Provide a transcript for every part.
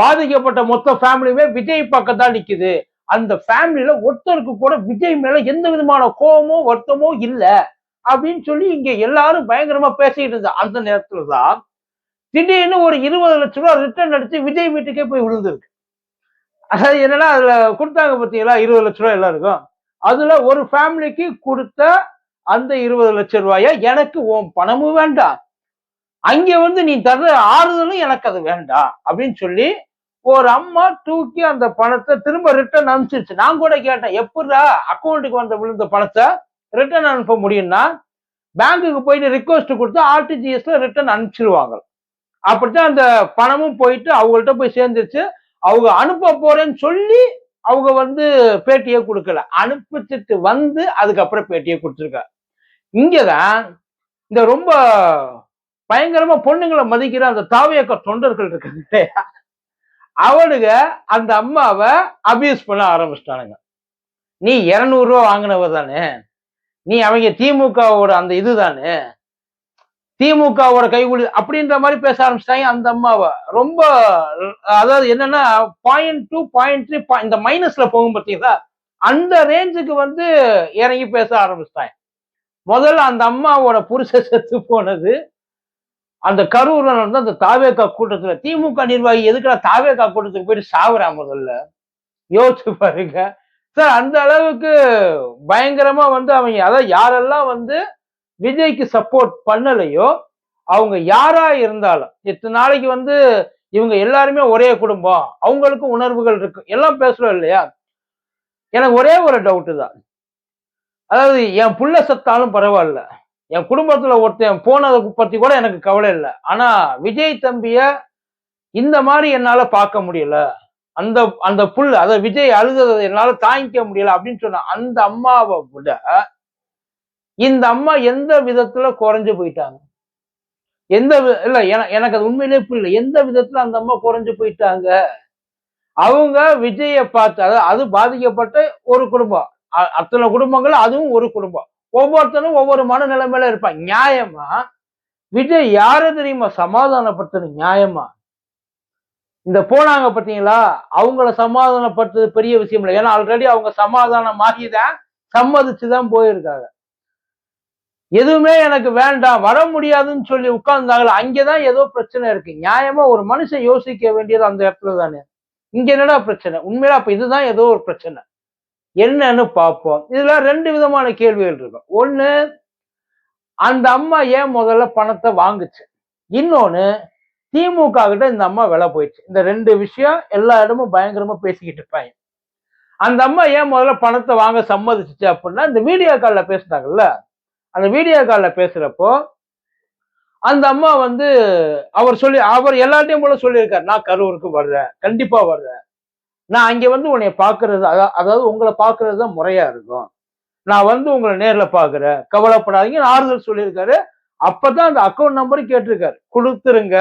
பாதிக்கப்பட்ட மொத்த ஃபேமிலியுமே விஜய் பக்கம் தான் நிக்குது. அந்த ஃபேமிலியில ஒருத்தருக்கு கூட விஜய் மேல எந்த விதமான கோபமோ வருத்தமோ இல்லை. அப்படின்னு சொல்லி இங்க எல்லாரும் பயங்கரமா பேசிக்கிட்டு இருந்தா அந்த நேரத்துல தான் திடீர்னு ஒரு இருபது லட்ச ரூபா ரிட்டர்ன் அடிச்சு விஜய் வீட்டுக்கே போய் விழுந்திருக்கு. அதாவது என்னன்னா அதுல கொடுத்தாங்க பார்த்தீங்களா இருபது லட்ச ரூபா எல்லாருக்கும். அதுல ஒரு ஃபேமிலிக்கு கொடுத்த அந்த இருபது லட்ச ரூபாய எனக்கு உன் பணமும் வேண்டாம். அங்க வந்து நீ தர்ற ஆறுதலும் எனக்கு அது வேண்டாம் அப்படின்னு சொல்லி ஒரு அம்மா தூக்கி அந்த பணத்தை திரும்ப ரிட்டர்ன் அனுப்பிச்சிருச்சு. நான் கூட கேட்டேன் எப்படிடா அக்கௌண்ட்டுக்கு வந்த விழுந்த பணத்தை ரிட்டர்ன் அனுப்ப முடியும்னா? பேங்குக்கு போயிட்டு ரிக்வஸ்ட் கொடுத்து ஆர்டிஜிஎஸ்ல ரிட்டர்ன் அனுப்பிச்சிருவாங்க. அப்படித்தான் அந்த பணமும் போயிட்டு அவங்கள்ட்ட போய் சேர்ந்துருச்சு. அவங்க அனுப்ப போறேன்னு சொல்லி அவங்க வந்து பேட்டியே கொடுக்கல. அனுப்பிச்சிட்டு வந்து அதுக்கப்புறம் பேட்டியே கொடுத்துருக்காங்க இங்கதான் இந்த ரொம்ப பயங்கரமா பொண்ணுங்களை மதிக்கிற அந்த தாவியக்க தொண்டர்கள் இருக்காங்க இல்லையா? அவனுங்க அந்த அம்மாவை அபியூஸ் பண்ண ஆரம்பிச்சிட்டானுங்க. நீ இருநூறு ரூபா வாங்கினவ தானே? நீ அவங்க திமுகவோட அந்த இதுதானே திமுகவோட கைகூலி அப்படின்ற மாதிரி பேச ஆரம்பிச்சிட்டாங்க அந்த அம்மாவை. ரொம்ப அதாவது என்னன்னா பாயிண்ட் டூ பாயிண்ட் த்ரீ இந்த மைனஸ்ல போகும் பார்த்தீங்களா? அந்த ரேஞ்சுக்கு வந்து இறங்கி பேச ஆரம்பிச்சிட்டாங்க. முதல்ல அந்த அம்மாவோட புருஷ செத்து போனது அந்த கரூர்ல நடந்த அந்த தாவேக்கா கூட்டத்துல திமுக நிர்வாகி எதுக்குடா தாவேக்கா கூட்டத்துக்கு போயிட்டு சாவுறா முதல்ல? யோசிச்சு பாருங்க. சார் அந்த அளவுக்கு பயங்கரமா வந்து அவங்க அதாவது யாரெல்லாம் வந்து விஜய்க்கு சப்போர்ட் பண்ணலையோ அவங்க யாரா இருந்தாலும் இத்தனை நாளைக்கு வந்து இவங்க எல்லாருமே ஒரே குடும்பம் அவங்களுக்கும் உணர்வுகள் இருக்கு எல்லாம் பேசுறோம் இல்லையா? எனக்கு ஒரே ஒரு டவுட்டு தான். அதாவது என் புள்ள சத்தாலும் பரவாயில்ல. என் குடும்பத்துல ஒருத்தன் போனதை பத்தி கூட எனக்கு கவலை இல்லை. ஆனா விஜய் தம்பிய இந்த மாதிரி என்னால பார்க்க முடியல. அந்த அந்த புல் அத விஜய் அழுததை என்னால தாங்கிக்க முடியல அப்படின்னு சொன்ன அந்த அம்மாவை விட இந்த அம்மா எந்த விதத்துல குறைஞ்சு போயிட்டாங்க? எந்த இல்ல எனக்கு அது உண்மையிலே புரியல. எந்த விதத்துல அந்த அம்மா குறைஞ்சு போயிட்டாங்க? அவங்க விஜய பார்த்து அது பாதிக்கப்பட்ட ஒரு குடும்பம். அத்தனை குடும்பங்கள் அதுவும் ஒரு குடும்பம். ஒவ்வொருத்தனும் ஒவ்வொரு மனநிலைமையில இருப்பான் நியாயமா? விஜய் யார தெரியுமா சமாதானப்படுத்தணும் நியாயமா? இந்த போனாங்க பாத்தீங்களா அவங்கள சமாதானப்படுத்துறது பெரிய விஷயம் இல்லை. ஏன்னா ஆல்ரெடி அவங்க சமாதானம் ஆகிதான் சம்மதிச்சுதான் போயிருக்காங்க. எதுவுமே எனக்கு வேண்டாம் வர முடியாதுன்னு சொல்லி உட்கார்ந்தாங்கள அங்கேதான் ஏதோ பிரச்சனை இருக்கு. நியாயமா ஒரு மனுஷன் யோசிக்க வேண்டியது அந்த இடத்துல தானே இங்க என்னடா பிரச்சனை? உண்மையில அப்ப இதுதான் ஏதோ ஒரு பிரச்சனை. என்னன்னு பார்ப்போம். இதுல ரெண்டு விதமான கேள்விகள் இருக்கும். ஒன்று அந்த அம்மா ஏன் முதல்ல பணத்தை வாங்குச்சு? இன்னொன்னு திமுக கிட்ட இந்த அம்மா விலை போயிடுச்சு. இந்த ரெண்டு விஷயம் எல்லா இடமும் பயங்கரமா பேசிக்கிட்டு இருப்பாங்க. அந்த அம்மா ஏன் முதல்ல பணத்தை வாங்க சம்மதிச்சிச்சு அப்படின்னா இந்த வீடியோ காலில் பேசினாங்கல்ல? அந்த வீடியோ காலில் பேசுறப்போ அந்த அம்மா வந்து அவர் சொல்லி அவர் எல்லாத்தையும் போல சொல்லியிருக்காரு. நான் கரூருக்கு வர்றேன் கண்டிப்பா வர்றேன். நான் அங்க வந்து உன்னை பாக்குறது அதாவது உங்களை பார்க்கறது தான் முறையா இருக்கும். நான் வந்து உங்களை நேர்ல பாக்குறேன். கவலைப்படாதீங்க. ஆறுதல் சொல்லியிருக்காரு. அப்பதான் அந்த அக்கௌண்ட் நம்பர் கேட்டிருக்காரு. கொடுத்துருங்க.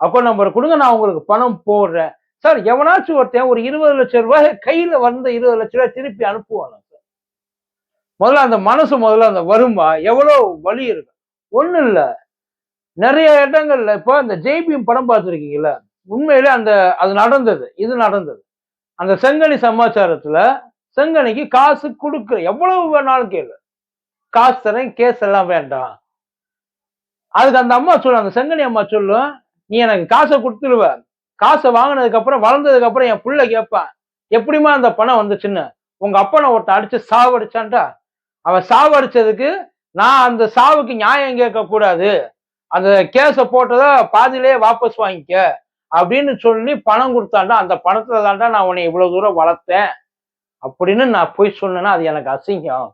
அக்கௌண்ட் நம்பர் கொடுங்க. நான் உங்களுக்கு பணம் போடுறேன். சார் எவனாச்சும் ஒருத்தன் ஒரு இருபது லட்சம் ரூபாய் கையில வந்த இருபது லட்ச ரூபாய் திருப்பி அனுப்புவானா சார்? முதல்ல அந்த மனசு முதல்ல அந்த வருமா? எவ்வளவு வலி இருக்கு? ஒண்ணும் இல்ல. நிறைய இடங்கள்ல இப்போ அந்த ஜெய்பிஎம் படம் பார்த்துருக்கீங்களா உண்மையிலே அந்த அது நடந்தது. இது நடந்தது. அந்த செங்கனி சமாச்சாரத்துல செங்கனிக்கு காசு கொடுக்குற எவ்வளவு வேணாலும் கேளு. காசு தரேன் கேஸ் எல்லாம் வேண்டாம். அதுக்கு அந்த அம்மா சொல்லு அந்த செங்கனி அம்மா சொல்லும் நீ எனக்கு காசை கொடுத்துருவ. காசை வாங்கினதுக்கு அப்புறம் வளர்ந்ததுக்கு அப்புறம் என் புள்ள கேட்பான் எப்படிம்மா அந்த பணம் வந்துச்சுன்னு. உங்க அப்பனை ஒருத்தன் அடிச்சு சாவடிச்சான்டா. அவன் சாவடிச்சதுக்கு நான் அந்த சாவுக்கு நியாயம் கேட்க கூடாது அந்த கேஸை போட்டதை பாதியிலேயே வாபஸ் வாங்கிக்க. அப்படின்னு சொல்லி பணம் கொடுத்தாண்டா அந்த பணத்துல தாண்டா நான் உன்னை இவ்வளவு தூரம் வளர்த்தேன் அப்படின்னு நான் போய் சொன்னேன்னா அது எனக்கு அசிங்கம்.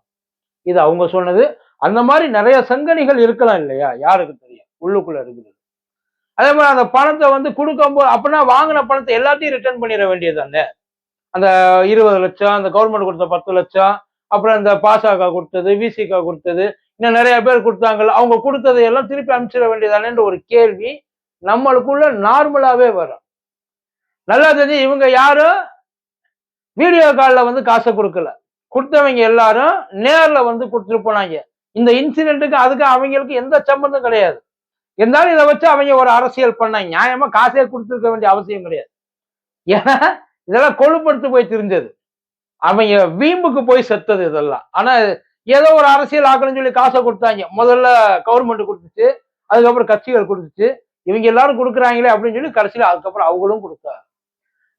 இது அவங்க சொன்னது. அந்த மாதிரி நிறைய சங்கனிகள் இருக்கலாம் இல்லையா? யாருக்கு தெரியும்? உள்ளுக்குள்ள இருக்குது. அதே மாதிரி அந்த பணத்தை வந்து கொடுக்கும்போது அப்படின்னா வாங்கின பணத்தை எல்லாத்தையும் ரிட்டர்ன் பண்ணிட வேண்டியது தானே அந்த இருபது லட்சம் அந்த கவர்மெண்ட் கொடுத்த பத்து லட்சம் அப்புறம் இந்த பாசக கொடுத்தது விசிகா கொடுத்தது இன்னும் நிறைய பேர் கொடுத்தாங்கல்ல அவங்க கொடுத்ததை எல்லாம் திருப்பி அனுப்பிச்சிட வேண்டியதானேன்ற ஒரு கேள்வி நம்மளுக்குள்ள நார்மலாவே வரும். நல்லா தெரிஞ்சு இவங்க யாரும் வீடியோ காலில் வந்து காசை கொடுக்கல. கொடுத்தவங்க எல்லாரும் நேர்ல வந்து கொடுத்துட்டு போனாங்க. இந்த இன்சிடென்ட்டுக்கு அதுக்கு அவங்களுக்கு எந்த சம்பந்தம் கிடையாது. இருந்தாலும் இதை வச்சு அவங்க ஒரு அரசியல் பண்ணாங்க. நியாயமா காசே கொடுத்துருக்க வேண்டிய அவசியம் கிடையாது. ஏன்னா இதெல்லாம் கொழுப்படுத்து போய் தெரிஞ்சது. அவங்க வீம்புக்கு போய் செத்தது இதெல்லாம். ஆனா ஏதோ ஒரு அரசியல் ஆக்கணும்னு சொல்லி காசை கொடுத்தாங்க. முதல்ல கவர்மெண்ட் கொடுத்துச்சு. அதுக்கப்புறம் கட்சிகள் கொடுத்துச்சு. இவங்க எல்லாரும் கொடுக்குறாங்களே அப்படின்னு சொல்லி கடைசியில் அதுக்கப்புறம் அவங்களும் கொடுத்தாங்க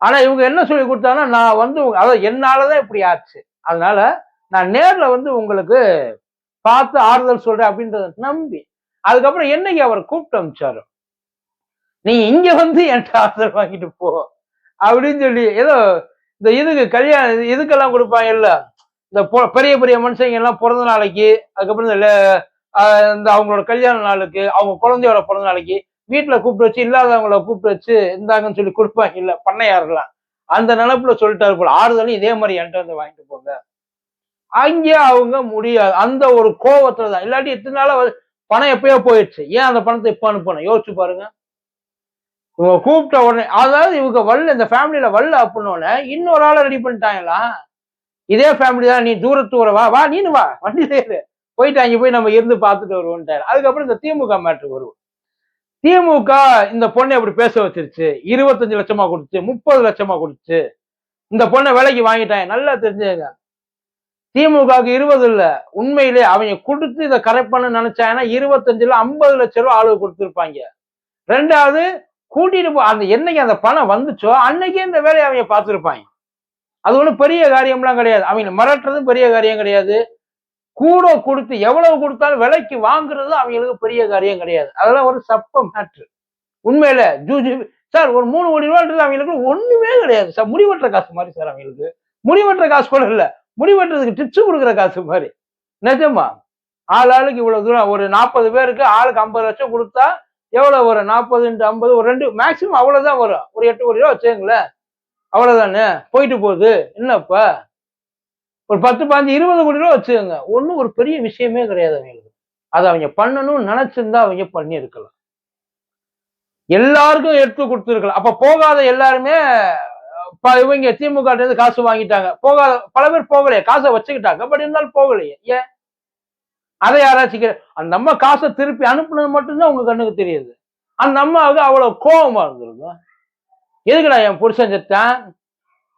ஆனா இவங்க என்ன சொல்லி கொடுத்தாங்கன்னா நான் வந்து உங்க- அதாவது என்னாலதான் இப்படி ஆச்சு. அதனால நான் நேர்ல வந்து உங்களுக்கு பார்த்து ஆறுதல் சொல்றேன் அப்படின்றத நம்பி. அதுக்கப்புறம் என்னைக்கு அவர் கூப்பிட்டு அமிச்சாரு? நீ இங்க வந்து என்கிட்ட ஆறுதல் வாங்கிட்டு போ. அப்படின்னு சொல்லி ஏதோ இந்த இதுக்கு கல்யாணம் இதுக்கெல்லாம் கொடுப்பாங்க இல்லை இந்த பொ- பெரிய பெரிய மனுஷங்க எல்லாம் பிறந்த நாளைக்கு அதுக்கப்புறம் இந்த இந்த அவங்களோட கல்யாண நாளுக்கு அவங்க குழந்தையோட பிறந்த நாளைக்கு வீட்டுல கூப்பிட்டு வச்சு இல்லாதவங்கள கூப்பிட்டு வச்சு இந்தாங்கன்னு சொல்லி கொடுப்பாங்க. இல்ல பண்ணையாருலாம் அந்த நினைப்புல சொல்லிட்டாரு போல. ஆறுதலும் இதே மாதிரி என்கிட்ட வந்து வாங்கிட்டு போங்க. அங்கே அவங்க முடியாது. அந்த ஒரு கோவத்துல தான் இல்லாட்டி எத்தனை நாளா பணம் எப்பயோ போயிடுச்சு. ஏன் அந்த பணத்தை இப்ப அனுப்பணும் யோசிச்சு பாருங்க. இவங்க கூப்பிட்ட உடனே அதாவது இவங்க வல்ல இந்த ஃபேமிலியில வல்ல அப்படின்னோடனே இன்னொரு ஆளை ரெடி பண்ணிட்டாங்களா? இதே ஃபேமிலி தான். நீ தூரத்து வா வா நீனு வா. வண்டி சேரு போயிட்டு அங்க போய் நம்ம இருந்து பார்த்துட்டு வருவோன்ட்டாரு. அதுக்கப்புறம் இந்த திமுக மேட்ரு வருவோம் திமுக இந்த பொண்ணை அப்படி பேச வச்சிருச்சு. இருபத்தஞ்சு லட்சமா கொடுத்து முப்பது லட்சமா கொடுத்து. இந்த பொண்ணை விலைக்கு வாங்கிட்டாங்க. நல்லா தெரிஞ்சுங்க. திமுகவுக்கு இருபது இல்ல. உண்மையிலே அவங்க கொடுத்து இதை கரெக்ட் பண்ண நினைச்சாங்கன்னா இருபத்தஞ்சுல ஐம்பது லட்ச ரூபா ஆளு கொடுத்துருப்பாங்க. ரெண்டாவது கூட்டிட்டு போ அந்த என்னைக்கு அந்த பணம் வந்துச்சோ அன்னைக்கே இந்த வேலையை அவங்க பார்த்துருப்பாங்க. அது ஒன்றும் பெரிய காரியம்லாம் கிடையாது. அவங்க மிரட்டுறதும் பெரிய காரியம் கிடையாது. கூட கொடுத்து எவ்வளவு கொடுத்தாலும் விலைக்கு வாங்குறது அவங்களுக்கு பெரிய காரியம் கிடையாது. அதெல்லாம் ஒரு சப்ப மேட்ரு உண்மையில ஜூஜி சார் ஒரு மூணு கோடி ரூபான்றது அவங்களுக்கு ஒண்ணுமே கிடையாது. சார் முடிவெட்டுற காசு மாதிரி சார் அவங்களுக்கு. முடிவெட்டுற காசு கூட இல்லை. முடிவெட்டுறதுக்கு டிப்ஸ் கொடுக்குற காசு மாதிரி. நிஜமா? ஆள் ஆளுக்கு இவ்வளவு தூரம். ஒரு நாற்பது பேருக்கு ஆளுக்கு ஐம்பது லட்சம் கொடுத்தா எவ்வளவு வரும்? நாற்பது இன்ட்டு ஐம்பது ஒரு ரெண்டு மேக்சிமம் அவ்வளவுதான் வரும். ஒரு எட்டு கோடி ரூபா வச்சுங்களேன் அவ்வளவுதானே? போயிட்டு போகுது. என்னப்பா? ஒரு பத்து பாஞ்சு இருபது கோடி ரூபா வச்சுக்கோங்க. ஒன்றும் ஒரு பெரிய விஷயமே கிடையாது அவங்களுக்கு. அதை அவங்க பண்ணணும்னு நினைச்சிருந்தா அவங்க பண்ணியிருக்கலாம். எல்லாருக்கும் எடுத்து கொடுத்துருக்கலாம். அப்ப போகாத எல்லாருமே இவங்க திமுக இருந்து காசு வாங்கிட்டாங்க. போகாத பல பேர் போகலையே. காசை வச்சுக்கிட்டாங்க. பட் இருந்தாலும் போகலையே. ஏன்? அதை யாராச்சும் அந்த அம்மா காசை திருப்பி அனுப்புனது மட்டும்தான் உங்க கண்ணுக்கு தெரியுது. அந்த அம்மாவுக்கு அவ்வளவு கோபமா இருந்திருக்கும். எதுக்குடா என் புருஷன் செத்தேன்?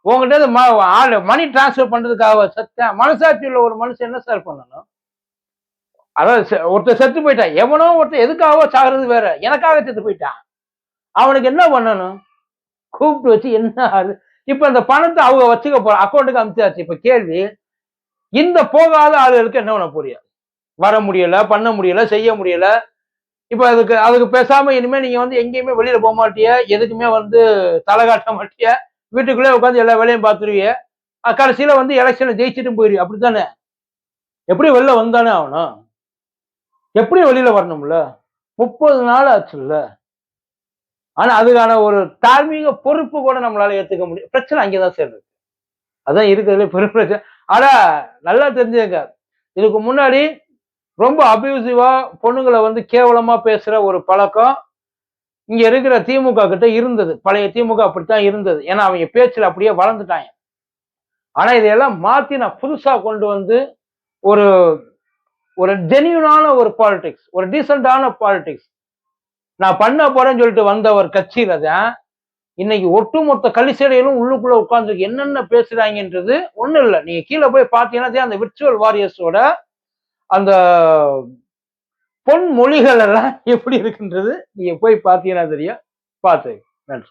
உங்ககிட்ட ம- ஆளு மணி டிரான்ஸ்ஃபர் பண்ணுறதுக்காக செத்தேன். மனசாட்சி உள்ள ஒரு மனுஷன் என்ன சார் பண்ணணும்? அதாவது செ- ஒருத்தர் செத்து போயிட்டான். எவனோ ஒருத்தர் எதுக்காகவோ சாகுறது வேற. எனக்காக செத்து போயிட்டான். அவனுக்கு என்ன பண்ணணும்? கூப்பிட்டு வச்சு என்ன ஆகுது இப்போ இந்த பணத்தை அவங்க வச்சுக்க போற அக்கௌண்ட்டுக்கு அனுப்பிச்சாச்சு இப்போ கேள்வி இந்த போகாத ஆளுகளுக்கு என்ன பண்ண புரியாது வர முடியல பண்ண முடியல செய்ய முடியல. இப்போ அதுக்கு அதுக்கு பேசாமல் இனிமேல் நீங்கள் வந்து எங்கேயுமே வெளியில் போக மாட்டிய. எதுக்குமே வந்து தலை காட்ட மாட்டிய. வீட்டுக்குள்ளே உட்காந்து எல்லா வேலையும் பார்த்துருவிய. கடைசியில் கடைசியில வந்து எலெக்ஷனை ஜெயிச்சுட்டு போயிரு. அப்படித்தானே? எப்படி வெளில வந்தானே ஆகணும் எப்படி வெளியில் வரணும்ல? முப்பது நாள் ஆச்சுல்ல. ஆனால் அதுக்கான ஒரு தார்மீக பொறுப்பு கூட நம்மளால ஏற்றுக்க முடியும் பிரச்சனை அங்கே தான் சேர்ந்து அதான் இருக்கிறதுல பெரும் பிரச்சனை. ஆனால் நல்லா தெரிஞ்சுங்க இதுக்கு முன்னாடி ரொம்ப அபியூசிவாக பொண்ணுங்களை வந்து கேவலமாக பேசுகிற ஒரு பழக்கம் இங்க இருக்கிற திமுக கிட்ட இருந்தது. பழைய திமுக அப்படித்தான் இருந்தது. ஏன்னா அவங்க பேச்சில் அப்படியே வளர்ந்துட்டாங்க. ஆனா இதையெல்லாம் மாத்தி நான் புதுசா கொண்டு வந்து ஒரு ஒரு ஜென்யூனான ஒரு பாலிடிக்ஸ் ஒரு டீசெண்டான பாலிடிக்ஸ் நான் பண்ண போறேன்னு சொல்லிட்டு வந்த ஒரு கட்சியில தான் இன்னைக்கு ஒட்டுமொத்த கலிசடையிலும் உள்ளுக்குள்ள உட்கார்ந்து என்னென்ன பேசுறாங்கன்றது ஒண்ணும் இல்லை. நீங்க கீழே போய் பார்த்தீங்கன்னா அந்த விர்ச்சுவல் வாரியர்ஸோட அந்த பொன்மொழிகள் எல்லாம் எப்படி இருக்குன்றது நீங்க போய் பார்த்தீங்கன்னா தெரியும். பார்த்து நன்றி.